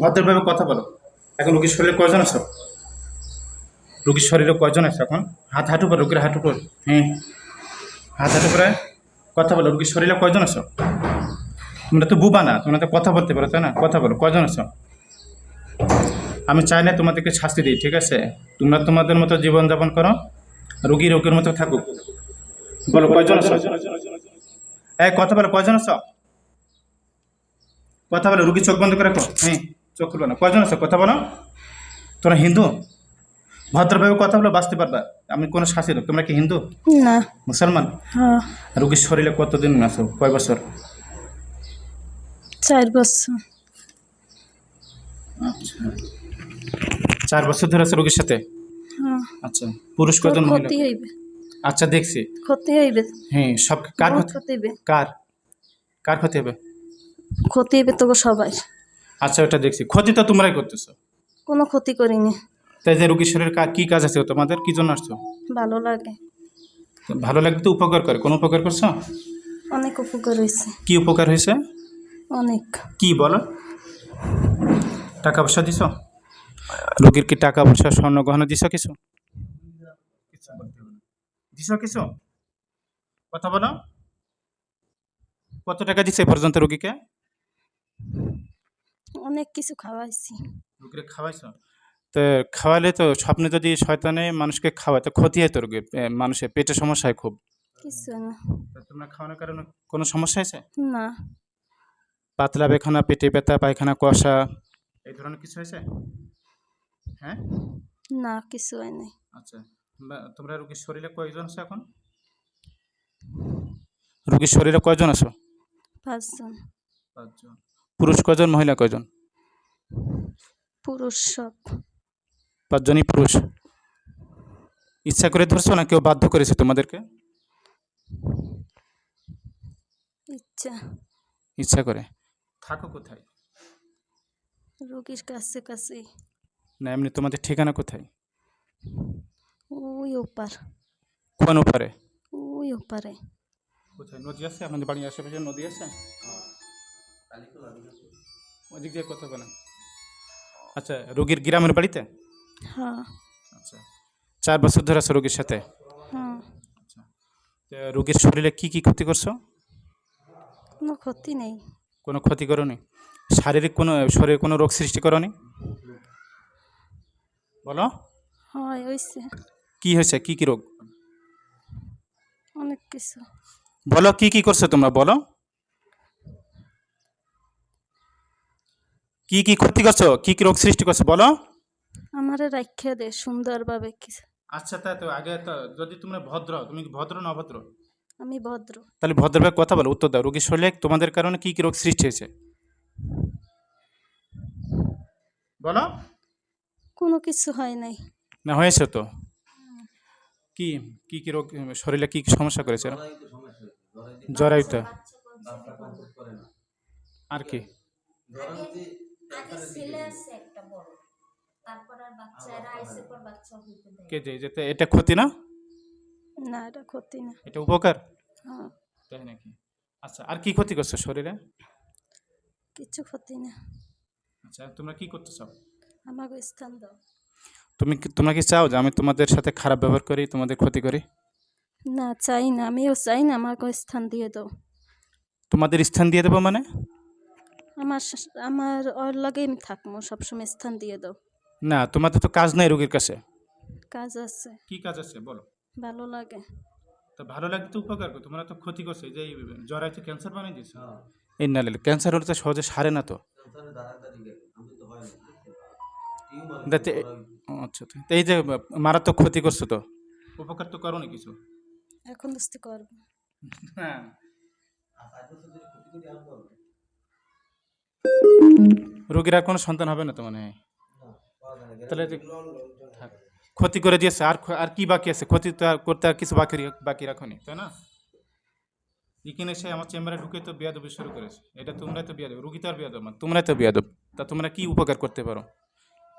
ভদ্রভাবে কথা বলো। এখন রোগীর শরীরে কয়জন আছো? রোগীর শরীরে কয়জন আছে এখন? হাত হাঁটু পর রুগীর হাঁটু পর হ্যাঁ। হাত হাঁটু করে কথা বলো। রোগীর শরীরে কয়জন আছো? তোমরা তো বুবা না, তোমরা তো কথা বলতে পারো, তাই না? কথা বলো, কয়জন আছো? আমি চাই না তোমাদেরকে শাস্তি দিই, ঠিক আছে? তোমরা তোমাদের মতো জীবনযাপন করো, রোগী রোগীর মতো থাকুক। বলো, কয়জন আছো? এই কথা বলো, কয়জন আছো? কথা বলো রুগী চোখ বন্ধ করে রাখো হ্যাঁ চোখ খুলবো না। কয়জন আছো? কথা বলো। তোমরা হিন্দু? ভদ্রভাবে কথা বলো বাঁচতে পারবা। আমি কোনো শাসি লোক তোমরা কি হিন্দু? না। মুসলমান? হ্যাঁ। রুগীর শরীরে কতদিন আছো? কয় বছর? চার বছর। আচ্ছা। চার বছর ধরে আছে রুগীর সাথে? হ্যাঁ। আচ্ছা পুরুষ কজন মহিলা? ক্ষতি হইবে? আচ্ছা দেখছি। ক্ষতি হইবে? হ্যাঁ সব কার ক্ষতি হইবে? কার? কার ক্ষতি হবে? ক্ষতি হইবে তোকে সবাই আচ্ছা ওটা দেখছি। ক্ষতি তো তোমরাই করতেছো? কোনো ক্ষতি করিনি। তাই যে রুগীর শরীরে কা- কি কাজ আছে? তোমাদের কি জন্য আসছো? ভালো লাগে। ভালো লাগবে তো উপকার করে। কোন উপকার করছ? অনেক উপকার হয়েছে। কি উপকার হয়েছে? অনেক। কি বলো? টাকা পয়সা দিছ? রোগীর কি টাকা পয়সা স্বর্ণ গহনা দিছ কিছু? দিছ কিছু? কথা বলো। কত টাকা দিছে পর্যন্ত রোগীকে? অনেক কিছু খাওয়াইছি। রোগীকে খাওয়াইছ? তো খাওয়ালে তো স্বপ্নে যদি শয়তানে মানুষকে খাওয়ায় তো ক্ষতি হয় তো রোগীর এ, মানুষের পেটের সমস্যা হয় খুব। কিছু না। তো তোমরা খাওয়ানোর কারণে কোনো সমস্যা হয়েছে? না। পাতলা পায়খানা পেটে ব্যথা পায়খানা কষা এই ধরনের কিছু হয়েছে? হ্যাঁ? না কিছু হয় নাই। আচ্ছা বা- তোমরা রোগীর শরীরে কয়জন আছো এখন? রোগীর শরীরে কয়জন আছো? পাঁচজন। পাঁচজন। পুরুষ কয়জন মহিলা কয়জন? পুরুষ সব। পাঁচজনই পুরুষ। ইচ্ছা করে ধরছো না কেউ বাধ্য করেছে তোমাদেরকে? ইচ্ছা। ইচ্ছা করে। থাকো কোথায়? রোগীর কাছে কাছে না এমনি তোমাদের ঠিকানা কোথায়? ওই ওপার। কোন ওপারে? ওই ওপারে। কোথায়? নদী আছে? আপনাদের বাড়ির আশেপাশে নদী আছে? ওদিক দিয়ে কথা বলেন। আচ্ছা রোগীর গ্রামের বাড়িতে? হ্যাঁ। আচ্ছা চার বছর ধরে আছো রোগীর সাথে? হ্যাঁ। তো রোগীর শরীরে কি কি ক্ষতি করছ? কোনো ক্ষতি নেই। কোনো ক্ষতি করনি? শারীরিক কোনো শরীরে কোনো রোগ সৃষ্টি করনি? বলো। হয় হয়েছে কি হয়েছে? কি কি রোগ? অনেক কিছু। বলো কি কি করছ তোমরা? বলো। কি কি ক্ষতি করছ? কি কি রোগ সৃষ্টি করছ? বলো। আমারে রাখিয়া দে সুন্দরভাবে কিছু। আচ্ছা তাই তো আগে তো যদি তোমরা ভদ্র তুমি কি ভদ্র না অভদ্র আমি ভদ্র। তাহলে ভদ্রভাবে কথা বলো উত্তর দাও। রোগীর শরীরে তোমাদের কারণে কি কি রোগ সৃষ্টি হয়েছে? বলো। কোনো কিছু হয় নাই। না হয়েছে তো। কি কি কি রোগ শরীরে কি কি সমস্যা করেছে? জরায়ুতে। আর কি? আগে ছেলে আছে একটা বড়। তারপর আর বাচ্চারা আইসে পর বাচ্চা হইতে দেয়। কে যে যেতে এটা ক্ষতি না? না এটা ক্ষতি না। এটা উপকার? হ্যাঁ। তাই নাকি? আচ্ছা আর কি ক্ষতি করছ শরীরে? কিছু ক্ষতি না। আচ্ছা তোমরা কি করতে চাও আমাকে স্থান দাও। তুমি কি তোমরা কি চাও যে আমি তোমাদের সাথে খারাপ ব্যবহার করি তোমাদের ক্ষতি করি? না চাই না আমিও চাই না আমাকে স্থান দিয়ে দাও। তোমাদের স্থান দিয়ে দেবো মানে? আমার আমার ওর লাগে আমি থাকব সবসময় স্থান দিয়ে দাও। না তোমাদের তো কাজ নাই রোগীর কাছে? কাজ আছে। কি কাজ আছে বলো? ভালো লাগে। তো ভালো লাগবে তো উপকার করো তোমরা তো ক্ষতি করছ এই যে জরাইতে ক্যান্সার বানিয়ে দিয়েছ। এই না ক্যান্সার হলে তো সহজে সারে না তো। ও, আচ্ছা এই যে মারাত্মক ক্ষতি করছ তো। উপকার তো করো কিছু? এখন বুঝতে করব হ্যাঁ। রোগীর আর কোনো সন্তান হবে না তো মনে? হয় তাহলে। ক্ষতি করে দিয়েছে, আর আর কি বাকি আছে? ক্ষতি করতে আর কিছু বাকি বাকি রাখনি, তাই না? এখানে এসে আমার চেম্বারে ঢুকে তো বিয়াদবি শুরু করেছে। এটা তোমরাই তো বিয়াদব, রুগী তো আর বিয়াদব না। তোমরাই তো বিয়াদব। তা তোমরা কি উপকার করতে পারো?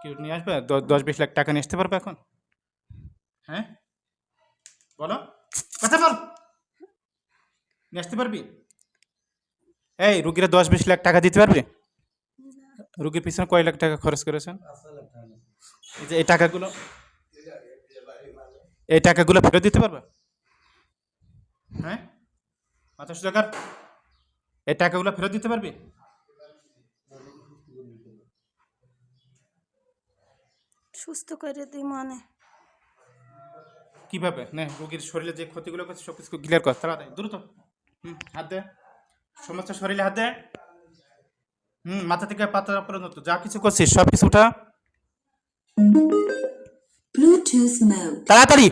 কি নিয়ে আসবে? দশ বিশ লাখ টাকা নিয়ে আসতে পারবে এখন? হ্যাঁ? বলো। কথা বল। নিয়ে আসতে পারবি? এই রুগীরা দশ বিশ লাখ টাকা দিতে পারবে? রুগীর পিছনে কয় লাখ টাকা খরচ করেছেন? এই যে এই টাকাগুলো এই টাকাগুলো ফেরত দিতে পারবে? হ্যাঁ? মাথা সুজাকার এই টাকাগুলো ফেরত দিতে পারবি? সুস্থ করে দিই মানে। কীভাবে? নে রোগীর শরীরে যে ক্ষতিগুলো করছে সব কিছু ক্লিয়ার কর তাড়াতাড়ি দ্রুত। হুম হাত দে। সমস্ত শরীরে হাত? হুম মাথা থেকে পাতা পর্যন্ত যা কিছু করছিস সব কিছু উঠা। Bluetooth তাড়াতাড়ি!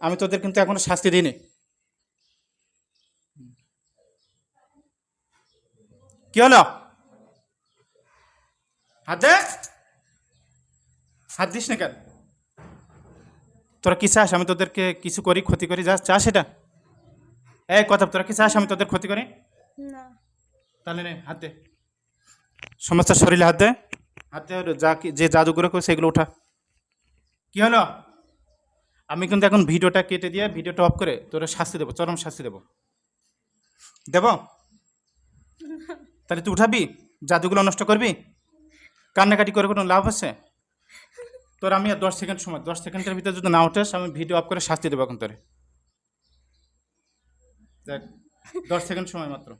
আমি তোদের কিন্তু এখনও শাস্তি দিইনি। কি হলো? হাত হাত দিস না কেন? তোরা কি চাস? আমি তোদেরকে কিছু করি ক্ষতি করি যা চাস এটা এই কথা তোরা কি চাস আমি তোদের ক্ষতি করি? না। তাহলে নে হাত দে। সমস্ত শরীরে হাত দে। হাত দে যা কি- যে জাদুগুলো করে সেগুলো ওঠা কি হলো? আমি কিন্তু এখন ভিডিওটা কেটে দিয়ে ভিডিওটা অফ করে তোরা শাস্তি দেবো চরম শাস্তি দেবো। দেব? তাহলে তুই উঠাবি? জাদুগুলো নষ্ট করবি? কান্নাকাটি করে কোনো লাভ আছে? তোর আমি আর দশ সেকেন্ড সময় দশ সেকেন্ডের ভিতরে যদি না উঠাস আমি ভিডিও অফ করে শাস্তি দেবো এখন তোরে। দশ সেকেন্ড সময় মাত্র।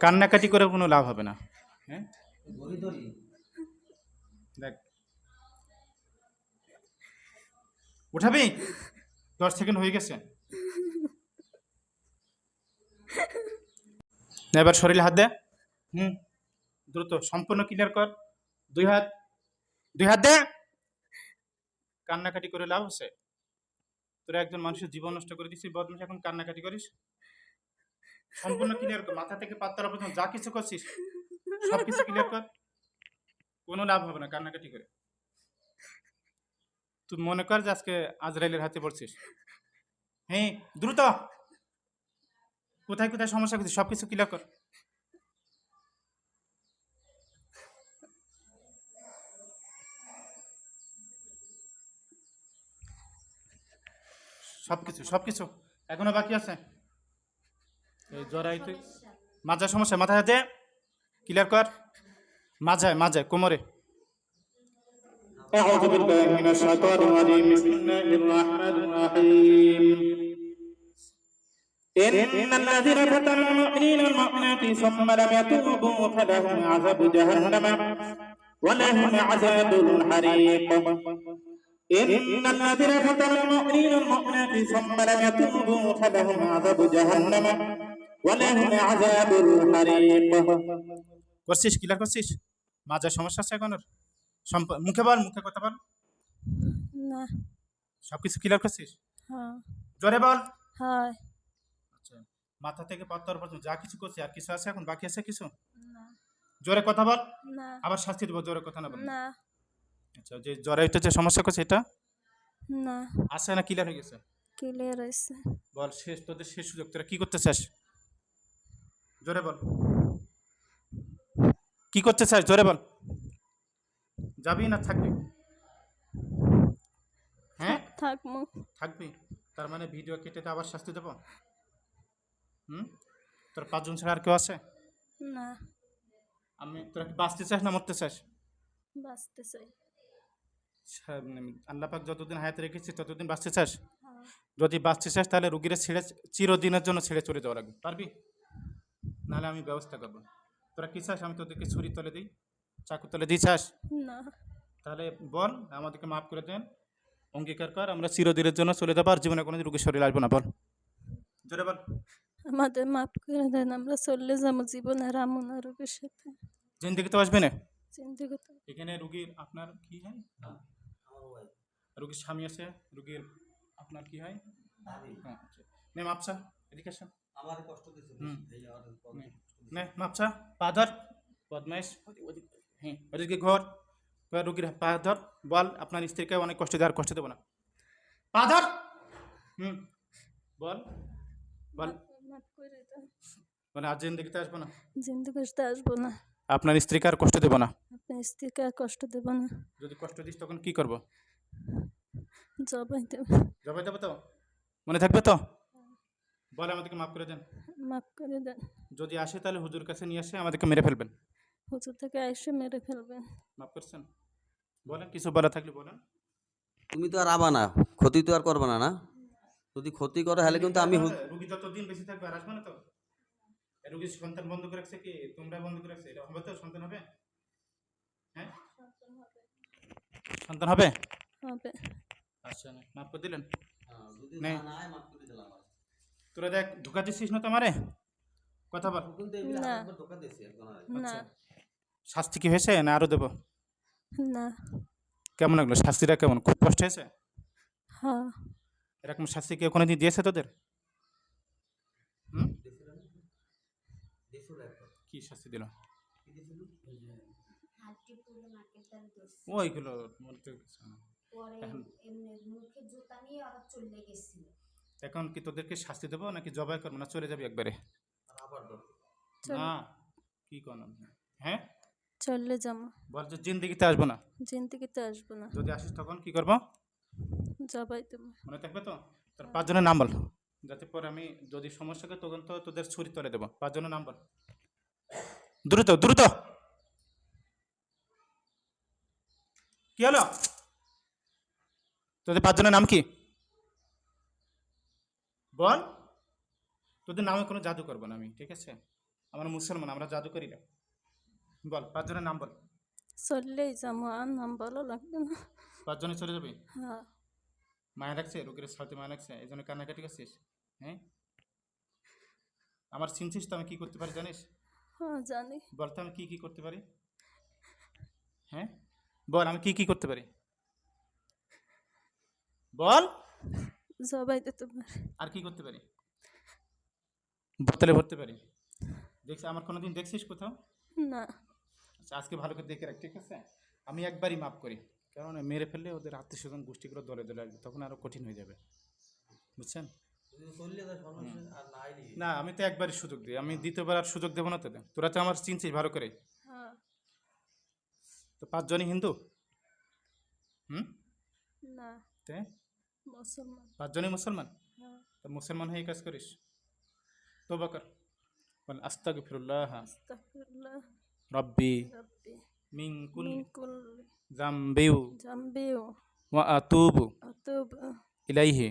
কান্নাকাটি করে কোনো লাভ হবে না। হ্যাঁ? দেখ। উঠাবি? দশ সেকেন্ড হয়ে গেছে। এবার শরীরে হাত দে। হুম। দ্রুত, সম্পূর্ণ ক্লিয়ার কর। দুই হাত। দুই হাত দে। কান্নাকাটি করে লাভ আছে তোরা একজন মানুষের জীবন নষ্ট করে দিচ্ছিস বদমাস এখন কান্নাকাটি করিস? সম্পূর্ণ ক্লিয়ার কর, মাথা থেকে পাত্তারা পর্যন্ত যা কিছু করছিস সব কিছু ক্লিয়ার কর। কোনো লাভ হবে না কান্নাকাটি করে। তুই মনে কর যে আজকে আজরাইলের হাতে পড়ছিস। হ্যাঁ দ্রুত! কোথায় কোথায় সমস্যা করছিস সব কিছু ক্লিয়ার কর। সব কিছু সব কিছু এখনো বাকি আছে এই জরাই তুই মাজার সমস্যা মাথায় হাতে ক্লিয়ার কর মাঝায় মাঝায় কোমরে أعوذ بالله من الشيطان الرجيم بسم الله الرحمن الرحيم إن الذين فتنوا المؤمنين والمؤمنات ثم لم يتوبوا فلهم عذاب جهنم ولهم عذاب الحريق إن الذين فتنوا المؤمنين والمؤمنات ثم لم يتوبوا فلهم عذاب جهنم ولهم عذاب الحريق করছিস ক্লিয়ার করছিস মাঝে সমস্যা আছে এখন ওর? সম্প- মুখে বল মুখে কথা বল না সব কিছু ক্লিয়ার করছিস হ্যাঁ জোরে বল হয় আচ্ছা মাথা থেকে পাত্তর পর্যন্ত যা কিছু করছিস আর কিছু আছে এখন বাকি আছে কিছু না জোরে কথা বল না আবার শাস্তি দেবো জোরে কথা না বল না আচ্ছা যে জ্বরে এটা যে সমস্যা করছে এটা? না। আছে না ক্লিয়ার হয়ে গেছে? ক্লিয়ার হয়েছে। বল শেষ তোদের শেষ সুযোগ তোরা কি করতে চাস? জোরে বল। কি করতে চাস? জোরে বল। যাবি না থাকবি? হ্যাঁ? থাকব থাকবি? তার মানে ভিডিও কেটে তো আবার শাস্তি দেবো? হুম? তোর পাঁচজন ছাড়া আর কেউ আছে? না। আমি তোরা কি বাঁচতে চাস না মরতে চাস? বাঁচতে চাই। সা- উম, আল্লাহ পাক যতদিন হায়াতে রেখেছি ততদিন বাঁচতে চাস। যদি বাঁচতে চাস তাহলে রুগীরা ছেড়ে চিরদিনের জন্য ছেড়ে চলে যাওয়া লাগবে। পারবি? নাহলে আমি ব্যবস্থা করব। তোরা কি চাস? আমি তোদেরকে ছুরি তলে দিই? চাকু তলে দিই চাস? না। তাহলে বল আমাদেরকে মাফ করে দেন। অঙ্গীকার কর আমরা চিরদিনের জন্য চলে যাব আর জীবনে কোনো রুগীর শরীর আসব না বল। জোরে বল। আমাদের মাফ করে দেন আমরা চললে যাব জীবনে রামুনা রোগের সাথে। জিন্দিগি তো আসবে না? চিন্তা করতে এখানে রুগীর আপনার কি হয়? রুগীর স্বামী আছে রুগীর আপনার কি হয়? হ্যাঁ নে মাপসা এদিকে আসেন আমার কষ্ট দিছে নে, মাপসা পা ধর বদমাইশ হ্যাঁ ওদিকে ঘর ঘর রুগীর পা ধর বল আপনার স্ত্রীকে অনেক কষ্ট দেওয়ার কষ্ট দেবো না। পা ধর হুম বল বল। মানে আজ জিন্দিগিতে আসব না? জিন্দু আসব না। আপনার স্ত্রীকে আর কষ্ট দেবো না? আপনার স্ত্রীকে আর কষ্ট দেব না। যদি কষ্ট দিস তখন কি করব? জবাই দেব। জবাই দেবো তো? মনে থাকবে তো? বল আমাদেরকে মাফ করে দেন। মাফ করে দেন। যদি আসে তাহলে হুজুর কাছে নিয়ে আসে আমাদেরকে মেরে ফেলবেন। হুজুর থেকে এসে মেরে ফেলবেন মাফ করছেন। বলেন কিছু বলা থাকলে বলেন। তুমি তো আর আবা না ক্ষতি তো আর করবে না না? যদি ক্ষতি করো তাহলে কিন্তু আমি রুগী যতদিন বেশি থাকবে আর আসবে না তো? রুগীর সন্তান বন্ধ করে রাখছে কি? তোমরা বন্ধ করে রাখছে? এটা হবে তো? সন্তান হবে? হ্যাঁ? সন্তান হবে? হবে আচ্ছা মাফ করে দিলেন? যদি না আয়, মাফ করে দিলাম তোরা দেখ ধোকা দিচ্ছিস না তো আমারে কথা বল। না। না। শাস্তি কি হয়েছে না আরও দেবো? না। কেমন লাগল? শাস্তিটা কেমন? খুব কষ্ট হয়েছে? হ্যাঁ। এরকম শাস্তি কেউ কোনোদিন দিয়েছে তোদের? হুম? কি শাস্তি দিল? কি ওইগুলো। পরে এখন- এমনি মুখে জুতা নিয়ে আবার চলে গেছিল। এখন কি তোদেরকে শাস্তি দেবো নাকি জবাই করব? না চলে যাবি একবারে। আবার। না কি কোন হ্যাঁ? চলে যাব। বল যে জিন্দিগিতে আসব না। জিন্দিগিতে আসব না। যদি আসিস তখন কি করব? জবাই দেবো। মনে থাকবে তো? তোর পাঁচজনের নাম বল। যাতে পরে আমি যদি সমস্যা হয় তখন তো তোদের ছুরি তলে দেবো। পাঁচজনের নাম বল। দ্রুত দ্রুত। কি হলো? তোদের পাঁচজনের নাম কি? বল। তোদের নামে কোনো জাদু করব না আমি ঠিক আছে? আমরা মুসলমান আমরা জাদু করি না বল পাঁচজনের নাম বল। চললেই যাব আর নাম ভালো লাগবে না। পাঁচজনে চলে যাবি? হ্যাঁ। মায়া লাগছে? রোগীর সাথে মায়া লাগছে? এই জন্য কান্নাকাটি করছিস? হ্যাঁ? আমার চিনছিস তো আমি কি করতে পারি জানিস? হ্যাঁ জানি। বলতো আমি কি কি করতে পারি? হ্যাঁ? বল আমি কি কি করতে পারি? বল। জবাই দিতে পারে আর কি করতে পারি? বোতলে ভরতে পারি। দেখছি আমার কোনোদিন দেখছিস কোথাও? না। আচ্ছা আজকে ভালো করে দেখে রাখ ঠিক আছে? আমি একবারই মাপ করি। কারণ মেরে ফেললে ওদের আত্মীয় স্বজন গোষ্ঠীগুলো দলে দলে আসবে তখন আরও কঠিন হয়ে যাবে। বুঝছেন? না আমি তো একবারই সুযোগ দিই। আমি দ্বিতীয়বার আর সুযোগ দেবো না তোদের। তোরা তো আমার চিনছিস ভালো করে হ্যাঁ। তো পাঁচজনই হিন্দু? হুম? না। তে? মুসলমান। পাঁচজনই মুসলমান? হ্যাঁ। তো মুসলমান হয়ে কাজ করিস? তো বাকর বল আস্তাক ফিরুল্লাহ আস্তাগফিরুল্লাহ। রব্বি রাব্বি। মিন কুল জামবিউ। ওয়া আতুবু আতুব। ইলাইহি।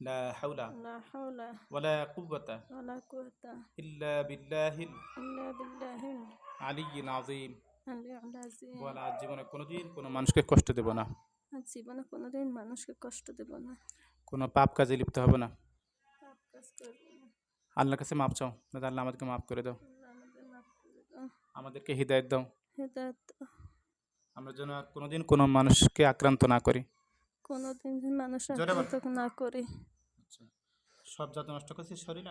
লা হাওলা লা হাওলা। ওয়ালা কুওয়াতা ওয়ালা কুওয়াতা। ইল্লা বিল্লাহিল ইল্লা বিল্লাহিল। আলিয়্যিল আযীম। আলিয়্যিল আযীম। আজ জীবনে কোনোদিন কোনো মানুষকে কষ্ট দেব না। জীবনে কোনোদিন মানুষকে কষ্ট দেব না। কোনো পাপ কাজে লিপ্ত হবে না। পাপ কাজ করব না। আল্লাহর কাছে মাপ চাও দাদা আল্লাহ আমাদেরকে মাফ করে দাও। আল্লাহ আমাদের মাফ করে দাও। আমাদেরকে হৃদায়ত দাও। হেদায়েত দাও। আমরা যেন আর কোনোদিন কোনো মানুষকে আক্রান্ত না করি। কোনোদিন মানুষ আক্রান্ত না করি। আচ্ছা সব জাত নষ্ট করছিস শরীরে?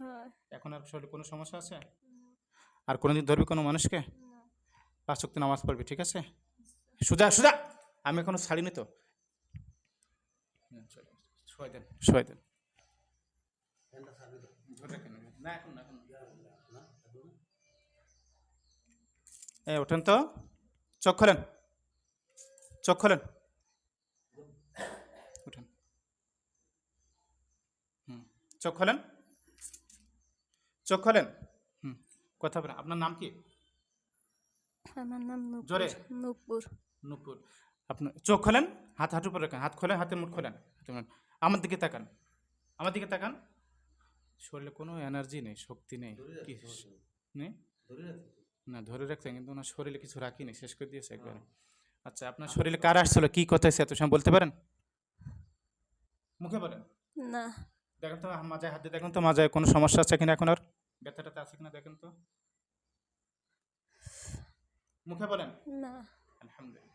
হয়। এখন আর শরীরে কোনো সমস্যা আছে? আর কোনোদিন ধরবি কোনো মানুষকে? পাঁচ শক্তি নামাজ পড়বি ঠিক আছে? সুজা সুজা! আমি এখনও ছাড়িনি তো। শোয়াই দেন। না এখন না এখন ওঠেন তো। চোখ খোলেন। চোখ খোলেন। উঠেন হুম। চোখ খোলেন। চোখ খোলেন। হুম। কথা বলেন। আপনার নাম কি? আমার নাম জোরে। নূপুর। নুপুর। আপনার চোখ খোলেন হাত হাঁটু উপর রাখেন হাত খোলেন হাতের মুখ খোলেন আমার দিকে তাকান আমার দিকে তাকান। শরীরে কোনো এনার্জি নেই শক্তি নেই কি নেই না? ধরে রাখছেন কিন্তু ওনার শরীরে কিছু রাখিনি শেষ করে দিয়েছে একবারে। আচ্ছা আপনার শরীরে কার আসছিল? কি কথা এসে এত সময় বলতে পারেন? মুখে বলেন। না। দেখেন তো মাজায় হাত দিয়ে দেখেন তো মাজায় কোনো সমস্যা আছে কিনা এখন আর? ব্যথা ট্যাথা আছে কিনা দেখেন তো। মুখে বলেন। না। আলহামদুলিল্লাহ।